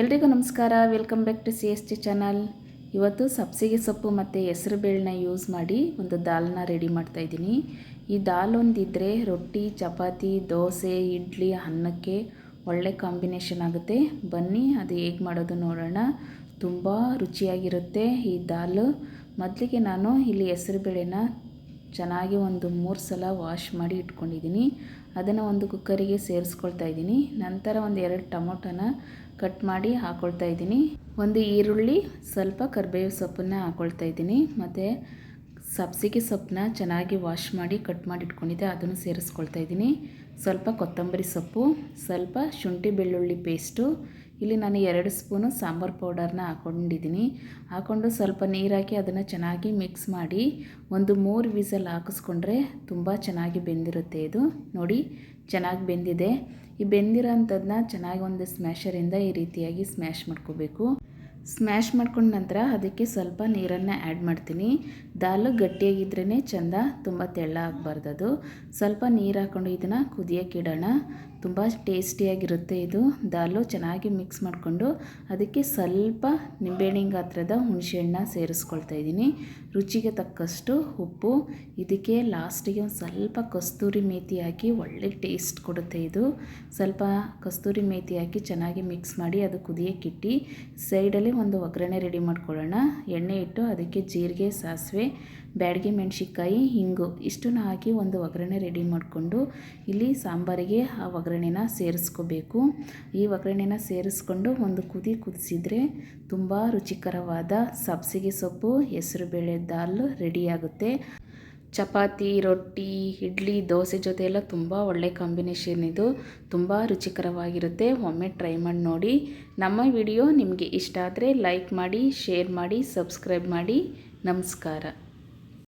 ಎಲ್ರಿಗೂ ನಮಸ್ಕಾರ. Welcome back to C S T channel ಇವತ್ತು ಸಬ್ಸಿಗೆ ಸೊಪ್ಪು ಮತ್ತು ಹೆಸರು ಬೇಳನ್ನ ಯೂಸ್ ಮಾಡಿ ಒಂದು ದಾಲ್ನ ರೆಡಿ ಮಾಡ್ತಾಯಿದ್ದೀನಿ ಈ ದಾಲ್ ಒಂದಿದ್ದರೆ ರೊಟ್ಟಿ, ಚಪಾತಿ, ದೋಸೆ, ಇಡ್ಲಿ, ಅನ್ನಕ್ಕೆ ಒಳ್ಳೆ ಕಾಂಬಿನೇಷನ್ ಆಗುತ್ತೆ. ಬನ್ನಿ, ಅದು ಹೇಗೆ ಮಾಡೋದು ನೋಡೋಣ. ತುಂಬ ರುಚಿಯಾಗಿರುತ್ತೆ ಈ ದಾಲು. ಮೊದಲಿಗೆ ನಾನು ಇಲ್ಲಿ ಹೆಸರು ಬೇಳೆನ ಚೆನ್ನಾಗಿ ಒಂದು ಮೂರು ಸಲ ವಾಶ್ ಮಾಡಿ ಇಟ್ಕೊಂಡಿದ್ದೀನಿ. ಅದನ್ನು ಒಂದು ಕುಕ್ಕರಿಗೆ ಸೇರಿಸ್ಕೊಳ್ತಾ ಇದ್ದೀನಿ. ನಂತರ ಒಂದು ಎರಡು ಟೊಮೊಟೊನ ಕಟ್ ಮಾಡಿ ಹಾಕ್ಕೊಳ್ತಾ ಇದ್ದೀನಿ. ಒಂದು ಈರುಳ್ಳಿ, ಸ್ವಲ್ಪ ಕರಿಬೇವು ಸೊಪ್ಪನ್ನು ಹಾಕ್ಕೊಳ್ತಾ ಇದ್ದೀನಿ. ಮತ್ತು ಸಬ್ಸಿಗೆ ಸೊಪ್ಪನ್ನ ಚೆನ್ನಾಗಿ ವಾಶ್ ಮಾಡಿ ಕಟ್ ಮಾಡಿ ಇಟ್ಕೊಂಡಿದ್ದೆ, ಅದನ್ನು ಸೇರಿಸ್ಕೊಳ್ತಾ ಇದ್ದೀನಿ. ಸ್ವಲ್ಪ ಕೊತ್ತಂಬರಿ ಸೊಪ್ಪು, ಸ್ವಲ್ಪ ಶುಂಠಿ ಬೆಳ್ಳುಳ್ಳಿ ಪೇಸ್ಟು ಇಲ್ಲಿ ನಾನು ಎರಡು ಸ್ಪೂನು ಸಾಂಬಾರು ಪೌಡರ್ನ ಹಾಕೊಂಡಿದ್ದೀನಿ. ಹಾಕ್ಕೊಂಡು ಸ್ವಲ್ಪ ನೀರಾಕಿ ಅದನ್ನು ಚೆನ್ನಾಗಿ ಮಿಕ್ಸ್ ಮಾಡಿ ಒಂದು ಮೂರು ವಿಸಲ್ ಹಾಕಿಸ್ಕೊಂಡ್ರೆ ತುಂಬ ಚೆನ್ನಾಗಿ ಬೆಂದಿರುತ್ತೆ ಇದು. ನೋಡಿ, ಚೆನ್ನಾಗಿ ಬೆಂದಿದೆ. ಈ ಬೆಂದಿರೋ ಅಂಥದ್ದನ್ನ ಚೆನ್ನಾಗಿ ಒಂದು ಸ್ಮ್ಯಾಶರಿಂದ ಈ ರೀತಿಯಾಗಿ ಸ್ಮ್ಯಾಶ್ ಮಾಡ್ಕೋಬೇಕು. ಸ್ಮ್ಯಾಶ್ ಮಾಡ್ಕೊಂಡ ನಂತರ ಅದಕ್ಕೆ ಸ್ವಲ್ಪ ನೀರನ್ನು ಆ್ಯಡ್ ಮಾಡ್ತೀನಿ. ದಾಲು ಗಟ್ಟಿಯಾಗಿದ್ರೇ ಚೆಂದ ತುಂಬ ತೆಳ್ಳ ಆಗಬಾರ್ದು ಅದು ಸ್ವಲ್ಪ ನೀರು ಹಾಕ್ಕೊಂಡು ಇದನ್ನು ಕುದಿಯೋಕ್ಕಿಡೋಣ ತುಂಬ ಟೇಸ್ಟಿಯಾಗಿರುತ್ತೆ ಇದು. ದಾಲು ಚೆನ್ನಾಗಿ ಮಿಕ್ಸ್ ಮಾಡಿಕೊಂಡು ಅದಕ್ಕೆ ಸ್ವಲ್ಪ ನಿಂಬೆಹಣ್ಣಿನ ಗಾತ್ರದ ಹುಣಸೆಹಣ್ಣ ಸೇರಿಸ್ಕೊಳ್ತಾ ಇದ್ದೀನಿ. ರುಚಿಗೆ ತಕ್ಕಷ್ಟು ಉಪ್ಪು. ಇದಕ್ಕೆ ಲಾಸ್ಟಿಗೆ ಒಂದು ಸ್ವಲ್ಪ ಕಸ್ತೂರಿ ಮೇತಿ ಹಾಕಿ ಒಳ್ಳೆ ಟೇಸ್ಟ್ ಕೊಡುತ್ತೆ ಇದು. ಸ್ವಲ್ಪ ಕಸ್ತೂರಿ ಮೇತಿ ಹಾಕಿ ಚೆನ್ನಾಗಿ ಮಿಕ್ಸ್ ಮಾಡಿ ಅದು ಕುದಿಯೋಕ್ಕಿಟ್ಟು ಸೈಡಲ್ಲಿ ಒಂದು ಒಗ್ಗರಣೆ ರೆಡಿ ಮಾಡ್ಕೊಳ್ಳೋಣ. ಎಣ್ಣೆ ಇಟ್ಟು ಅದಕ್ಕೆ ಜೀರಿಗೆ, ಸಾಸಿವೆ ಬ್ಯಾಡಗೆ ಮೆಣಸಿನ್ಕಾಯಿ, ಹಿಂಗು ಇಷ್ಟನ್ನು ಹಾಕಿ ಒಂದು ಒಗ್ಗರಣೆ ರೆಡಿ ಮಾಡಿಕೊಂಡು ಇಲ್ಲಿ ಸಾಂಬಾರಿಗೆ ಆ ಒಗ್ಗರಣೆನ ಸೇರಿಸ್ಕೋಬೇಕು. ಈ ಒಗ್ಗರಣೆನ ಸೇರಿಸ್ಕೊಂಡು ಒಂದು ಕುದಿ ಕುದಿಸಿದರೆ ತುಂಬ ರುಚಿಕರವಾದ ಸಬ್ಸಿಗೆ ಸೊಪ್ಪು ಹೆಸರುಬೇಳೆ ದಾಲ್ ರೆಡಿಯಾಗುತ್ತೆ ಚಪಾತಿ, ರೊಟ್ಟಿ, ಇಡ್ಲಿ, ದೋಸೆ ಜೊತೆ ಎಲ್ಲ ತುಂಬ ಒಳ್ಳೆ ಕಾಂಬಿನೇಷನ್ ಇದು. ತುಂಬ ರುಚಿಕರವಾಗಿರುತ್ತೆ. ಒಮ್ಮೆ ಟ್ರೈ ಮಾಡಿ ನೋಡಿ. ನಮ್ಮ ವಿಡಿಯೋ ನಿಮಗೆ ಇಷ್ಟ ಆದರೆ ಲೈಕ್ ಮಾಡಿ ಶೇರ್ ಮಾಡಿ ಸಬ್ಸ್ಕ್ರೈಬ್ ಮಾಡಿ. ನಮಸ್ಕಾರ.